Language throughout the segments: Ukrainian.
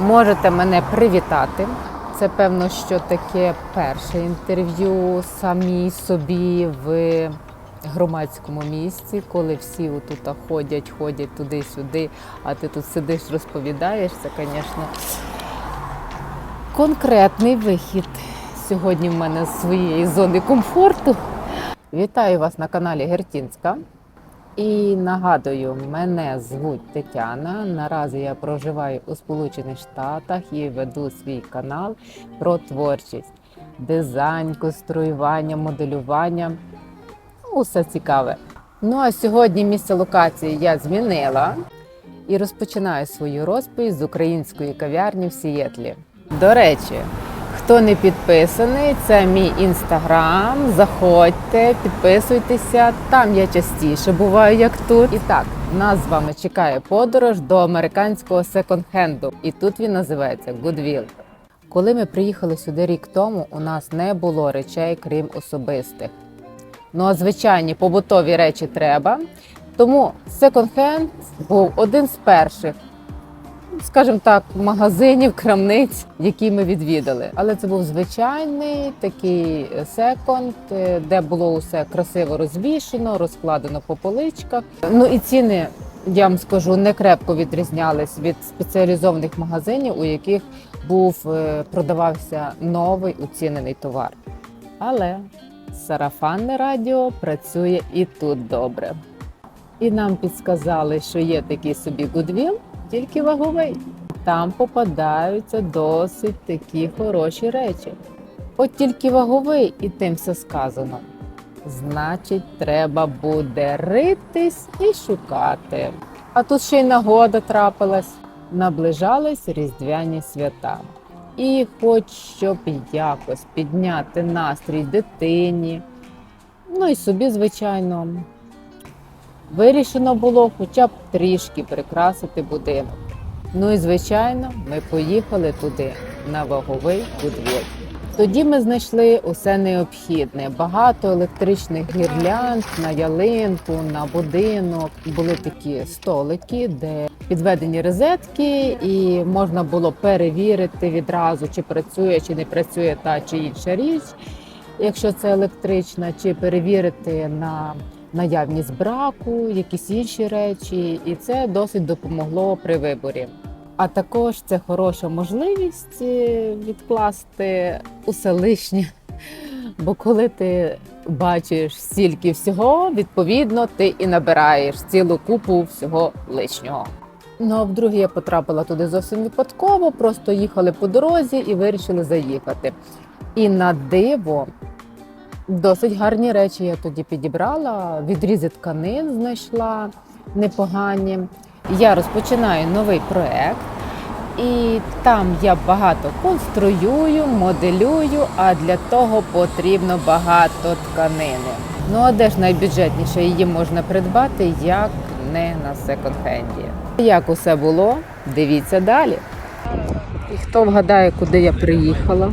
Можете мене привітати. Це певно, що таке перше інтерв'ю самій собі в громадському місці, коли всі отут ходять, ходять туди-сюди, а ти тут сидиш, розповідаєш. Це, звісно, конкретний вихід сьогодні в мене з своєї зони комфорту. Вітаю вас на каналі Гертінська. І нагадую, мене звуть Тетяна. Наразі я проживаю у Сполучених Штатах і веду свій канал про творчість, дизайн, конструювання, моделювання. Усе цікаве. Ну а сьогодні місце локації я змінила і розпочинаю свою розповідь з української кав'ярні в Сієтлі. До речі, Хто не підписаний, це мій інстаграм. Заходьте, підписуйтеся. Там я частіше буваю, як тут. І так, нас з вами чекає подорож до американського секонд-хенду. І тут він називається Goodwill. Коли ми приїхали сюди рік тому, у нас не було речей, крім особистих. Ну а звичайні побутові речі треба. Тому секонд-хенд був один з перших скажімо так, магазинів, крамниць, які ми відвідали. Але це був звичайний такий секонд, е, де було усе красиво розвішено, розкладено по поличках. Ну і ціни. Я вам скажу, не крепко відрізнялись від спеціалізованих магазинів, у яких був е, продавався новий уцінений товар. Але сарафанне радіо працює і тут добре. І нам підсказали, що є такий собі Goodwill, тільки ваговий. Там попадаються досить такі хороші речі. От тільки ваговий, і тим все сказано. Значить, треба буде ритись і шукати. А тут ще й нагода трапилась. Наближались різдвяні свята. І хоч щоб якось підняти настрій дитині, ну і собі, звичайно, Вирішено було хоча б трішки прикрасити будинок. Ну і звичайно, ми поїхали туди на ваговий Гудвіль. Тоді ми знайшли усе необхідне. Багато електричних гірлянд на ялинку, на будинок. Були такі столики, де підведені розетки, і можна було перевірити відразу, чи працює, чи не працює та чи інша річ, якщо це електрична, чи перевірити на наявність браку, якісь інші речі, і це досить допомогло при виборі. А також це хороша можливість е, відкласти усе лишнє. Бо коли ти бачиш стільки всього, відповідно ти і набираєш цілу купу всього лишнього. Ну а вдруге я потрапила туди зовсім випадково, просто їхали по дорозі і вирішили заїхати. І на диво Досить гарні речі я тоді підібрала. Відрізи тканин знайшла непогані. Я розпочинаю новий проект, і там я багато конструюю, моделюю, а для того потрібно багато тканини. Ну а де ж найбюджетніше її можна придбати, як не на секонд-хенді. Як усе було, дивіться далі. І хто вгадає, куди я приїхала?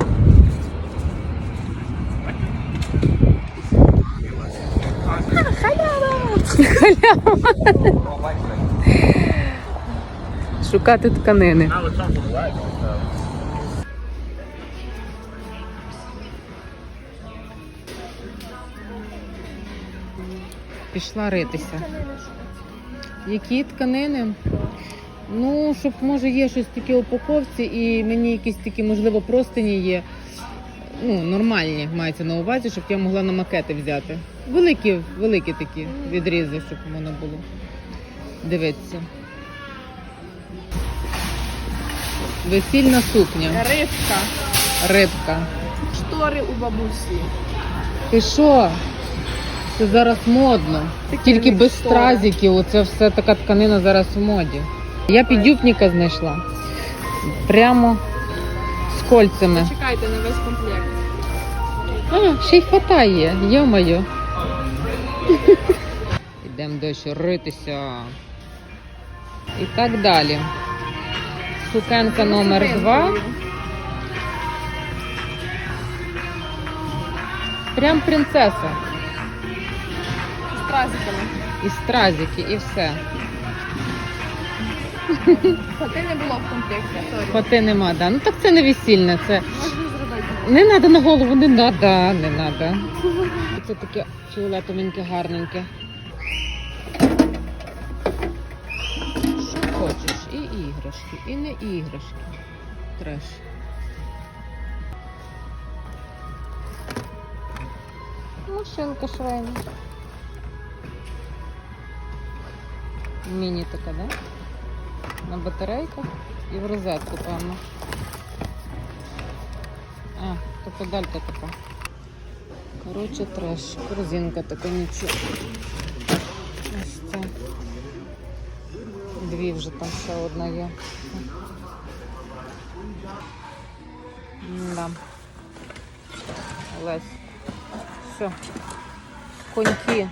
Шукати тканини. Пішла ритися. Які тканини? Ну, щоб може є щось таке упаковці, і мені якісь такі, можливо, простині є. Ну, нормальні мається на увазі, щоб я могла на макети взяти. Великі, великі такі відрізи, щоб воно було. Дивіться. Весільна сукня, Рибка. рибка. Штори у бабусі. Ти що? Це зараз модно. Такі Тільки без штори. стразиків, оце все така тканина зараз в моді. Я підюбника знайшла. Прямо кольцями. Чекайте на весь комплект. А, ще й фата є, йо-моє. Йдемо дещо ритися. І так далі. Сукенка номер два. Прям принцеса. З стразиками. І стразики, і все. Фати не було в комплекті, сорі. Фати нема, да. Ну так це не весільне, це. Можна зробити. Не треба на голову, не треба, не треба. Це таке фіолетовеньке, гарненьке. Що хочеш? І іграшки, і не іграшки. Треш. Машинка швейна. Міні така, да? На батарейках і в розетку, певно. А, то педалька така. Коротше, треш. Корзинка така нічого. Ось це. Дві вже там ще одна є. Да. Лесь. Все. Коньки.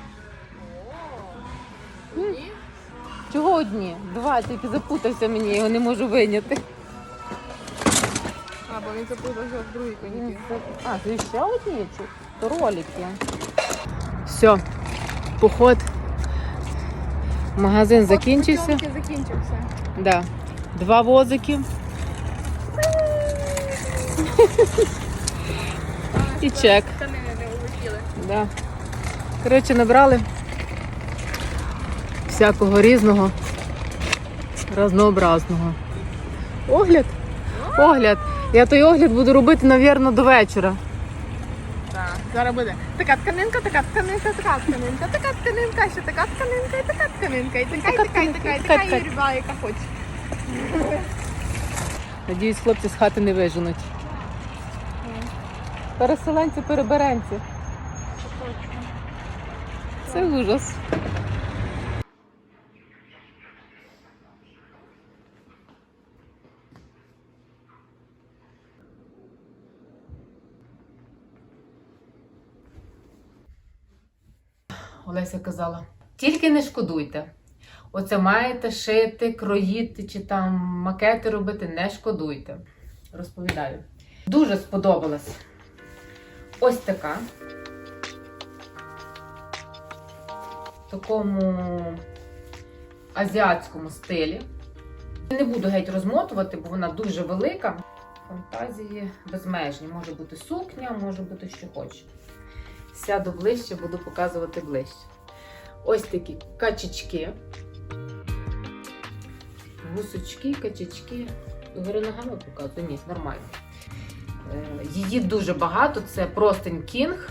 Чого одні? Два, тільки запутався мені, я його не можу виняти. А, бо він запутався в другій коньки. А, це ще одні чи то ролики. Все, поход. Магазин закінчився. Закінчився. Да. Два возики. І чек. Да. Коротше, набрали всякого різного, разнообразного. Огляд? Огляд. Я той огляд буду робити, мабуть, до вечора. Так, зараз буде. Така тканинка, така тканинка, така тканинка, така тканинка, ще така тканинка, і така тканинка, і така, і така, і така, і така, і ріба, яка хоче. Надіюсь, хлопці з хати не виженуть. Переселенці, переберенці. Це ужас. Олеся казала: тільки не шкодуйте. Оце маєте шити, кроїти чи там макети робити, не шкодуйте. Розповідаю. Дуже сподобалась ось така. В такому азіатському стилі. Не буду геть розмотувати, бо вона дуже велика. Фантазії безмежні. Може бути сукня, може бути що хоче. Сяду ближче, буду показувати ближче. Ось такі качечки. Гусочки, качечки. Догори ногами показую. Ні, нормально. Е, Її дуже багато. Це простень кінг.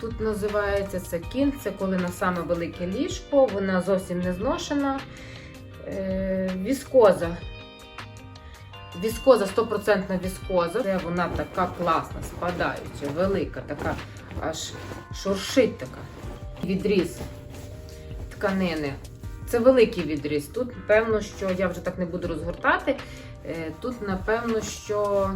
Тут називається це кінг. Це коли на саме велике ліжко. Вона зовсім не зношена. Е, Віскоза. Віскоза, 100% віскоза. Це вона така класна, спадаюча, велика, така аж шуршить така. Відріз тканини. Це великий відріз. Тут, певно, що я вже так не буду розгортати. Е, Тут, напевно, що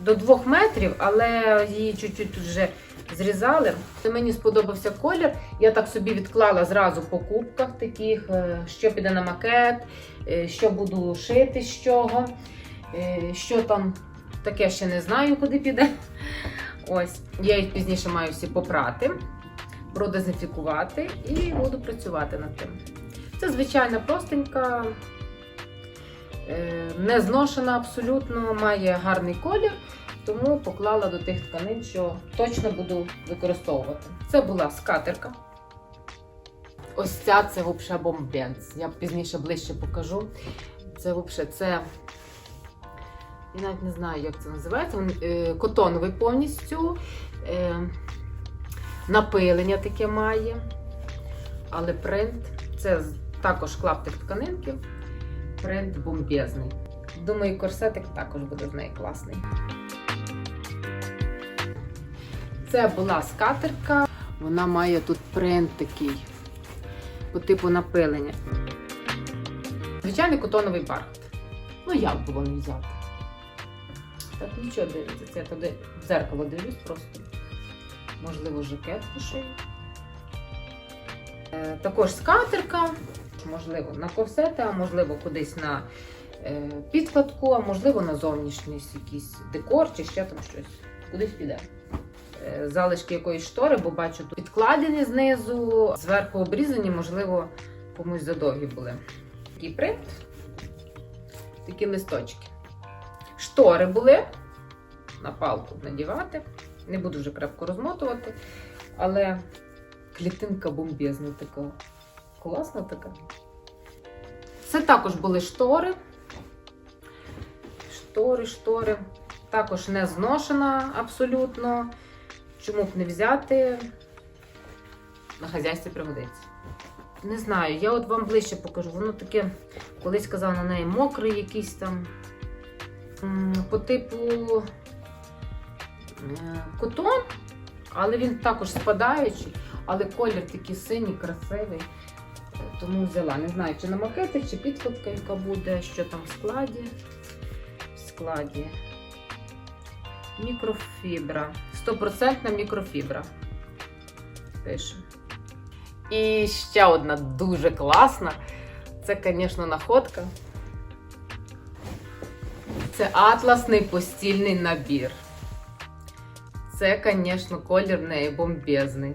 до двох метрів, але її чуть-чуть вже зрізали. Це Мені сподобався колір. Я так собі відклала зразу по кубках таких, е, що піде на макет, е, що буду шити з чого. Е, Що там таке ще не знаю, куди піде. Ось, я їх пізніше маю всі попрати, продезінфікувати і буду працювати над тим. Це звичайна простенька, е, не зношена абсолютно, має гарний колір, тому поклала до тих тканин, що точно буду використовувати. Це була скатерка. Ось ця це взагалі бомбенц. Я пізніше ближче покажу. Це взагалі це. Я навіть не знаю, як це називається. Він е, котоновий повністю. Е, напилення таке має. Але принт це також клаптик тканинки. Принт бомбезний. Думаю, корсетик також буде з неї класний. Це була скатерка. Вона має тут принт такий по типу напилення. Звичайний котоновий бархат. Ну як було не взяти? Так нічого дивиться. Я туди в дзеркало дивлюсь просто. Можливо, жакет пошию. Е, також скатерка, можливо, на корсети, а можливо, кудись на е, підкладку, а можливо, на зовнішній якийсь декор чи ще там щось. Кудись піде. Е, залишки якоїсь штори, бо бачу тут підкладені знизу, зверху обрізані, можливо, комусь задовгі були. такий принт, такі листочки. Штори були на палку надівати. Не буду вже крепко розмотувати, але клітинка бомбезна така. Класна така. Це також були штори. Штори, штори. Також не зношена абсолютно. Чому б не взяти? На хазяйстві пригодиться. Не знаю, я от вам ближче покажу. Воно таке, колись казала на неї мокрий якийсь там по типу е, котон, але він також спадаючий, але колір такий синій, красивий. Тому взяла. Не знаю, чи на макети, чи підкладка, яка буде, що там в складі. В складі. Мікрофібра. 100% мікрофібра. Пише. І ще одна дуже класна. Це, звісно, находка. Це атласний постільний набір. Це, звісно, колір неї бомбезний.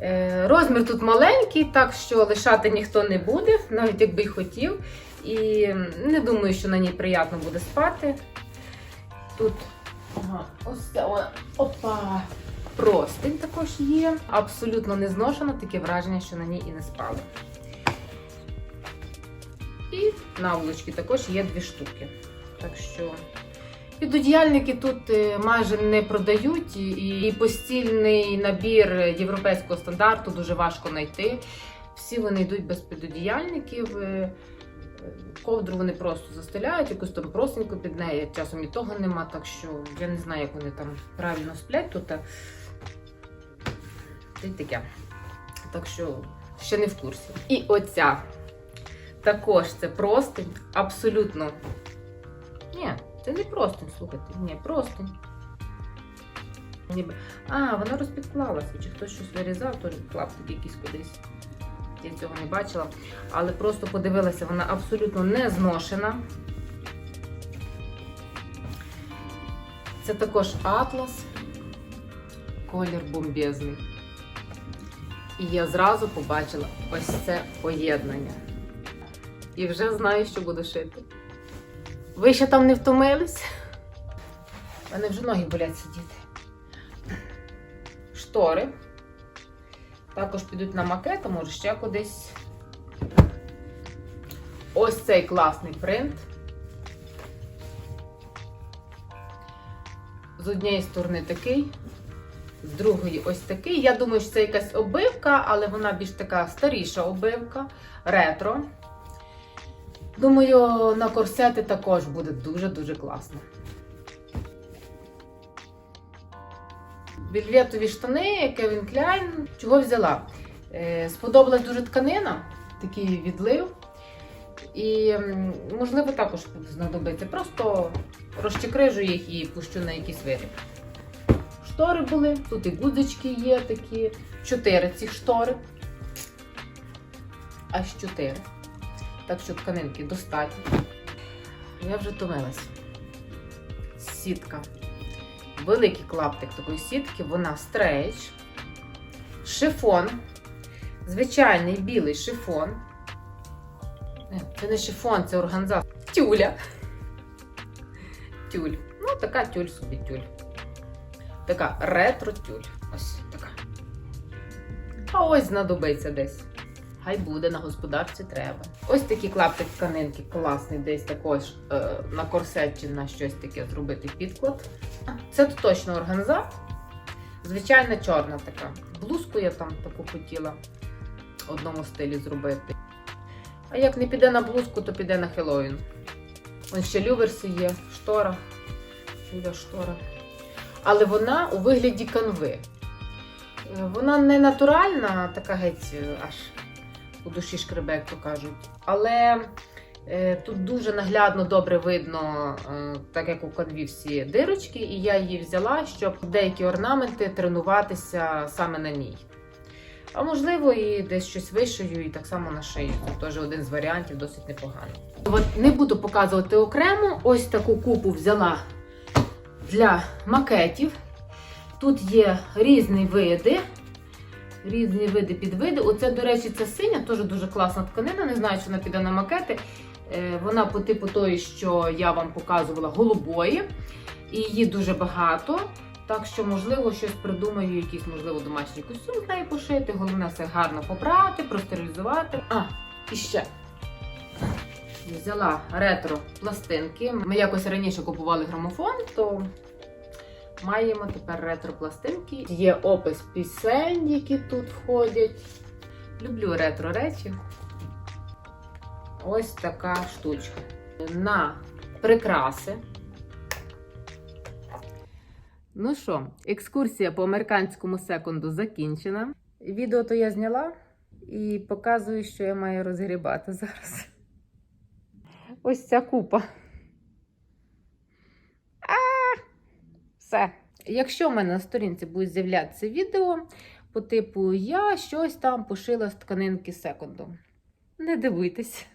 Е, Розмір тут маленький, так що лишати ніхто не буде, навіть якби й хотів. І не думаю, що на ній приємно буде спати. Тут ага, ось це опа. Простень також є. Абсолютно не зношена, таке враження, що на ній і не спали. І наволочки також є дві штуки. Так що підодіяльники тут е, майже не продають, і постільний набір європейського стандарту дуже важко знайти. Всі вони йдуть без підодіяльників. е, Ковдру вони просто застеляють, якусь там простеньку під неї. Часом і того нема, так що я не знаю, як вони там правильно сплять тут. Та таке. Так що ще не в курсі. І оця також це простень, абсолютно. Ні, це не простень, слухайте. Ні, простень. Ніби. А, вона розпідклалася. Чи хтось щось вирізав, то клаптик якийсь кудись. Я цього не бачила. Але просто подивилася, вона абсолютно не зношена. Це також атлас. Колір бомбезний. І я зразу побачила ось це поєднання. І вже знаю, що буду шити. Ви ще там не втомились? У мене вже ноги болять сидіти. Штори. Також підуть на макет, а може ще кудись. Ось цей класний принт. З однієї сторони такий, з другої ось такий. Я думаю, що це якась обивка, але вона більш така старіша обивка, ретро. Думаю, на корсети також буде дуже-дуже класно. Вільветові штани, Кевін Кляйн. Чого взяла? Е, сподобалась дуже тканина, такий відлив. І, можливо, також знадобиться. Просто розчекрижу їх і пущу на якийсь виріб. Штори були, тут і гудзички є такі. Чотири цих штори. Аж чотири. Так що тканинки достатньо. Я вже втомилась. Сітка. Великий клаптик такої сітки, вона стрейч. Шифон. Звичайний білий шифон. Е, Це не шифон, це органза. Тюля. Тюль. Ну, така тюль собі тюль. Така ретро-тюль. Ось така. А ось знадобиться десь. Хай буде на господарці треба. Ось такі клаптик тканинки класний, десь також е, на корсет чи на щось таке зробити підклад. Це точно органза. Звичайна чорна така. Блузку я там таку хотіла в одному стилі зробити. А як не піде на блузку, то піде на Хеллоуін. Ось ще люверси є, штора. Люля штора. Але вона у вигляді канви. Е, Вона не натуральна, така геть е, аж у душі шкребе, як то кажуть. Але е, тут дуже наглядно добре видно, е, так як у канві всі дирочки, і я її взяла, щоб деякі орнаменти тренуватися саме на ній. А можливо, і десь щось вишию, і так само на шию. Це теж один з варіантів, досить непоганий. От не буду показувати окремо. Ось таку купу взяла для макетів. Тут є різні види. Різні види підвиди. Оце, до речі, ця синя, теж дуже класна тканина. Не знаю, чи вона піде на макети. Е, Вона по типу тої, що я вам показувала, голубої. І її дуже багато. Так що, можливо, щось придумаю, якийсь, можливо, домашній костюм з неї пошити. Головне все гарно попрати, простерилізувати. А, і ще. Взяла ретро пластинки. Ми якось раніше купували грамофон, то маємо тепер ретро пластинки. Є опис пісень, які тут входять. Люблю ретро речі. Ось така штучка. На прикраси. Ну що, екскурсія по американському секунду закінчена. Відео то я зняла і показую, що я маю розгрібати зараз. Ось ця купа. А, все. Якщо в мене на сторінці буде з'являтися відео по типу я щось там пошила з тканинки секунду. Не дивуйтесь.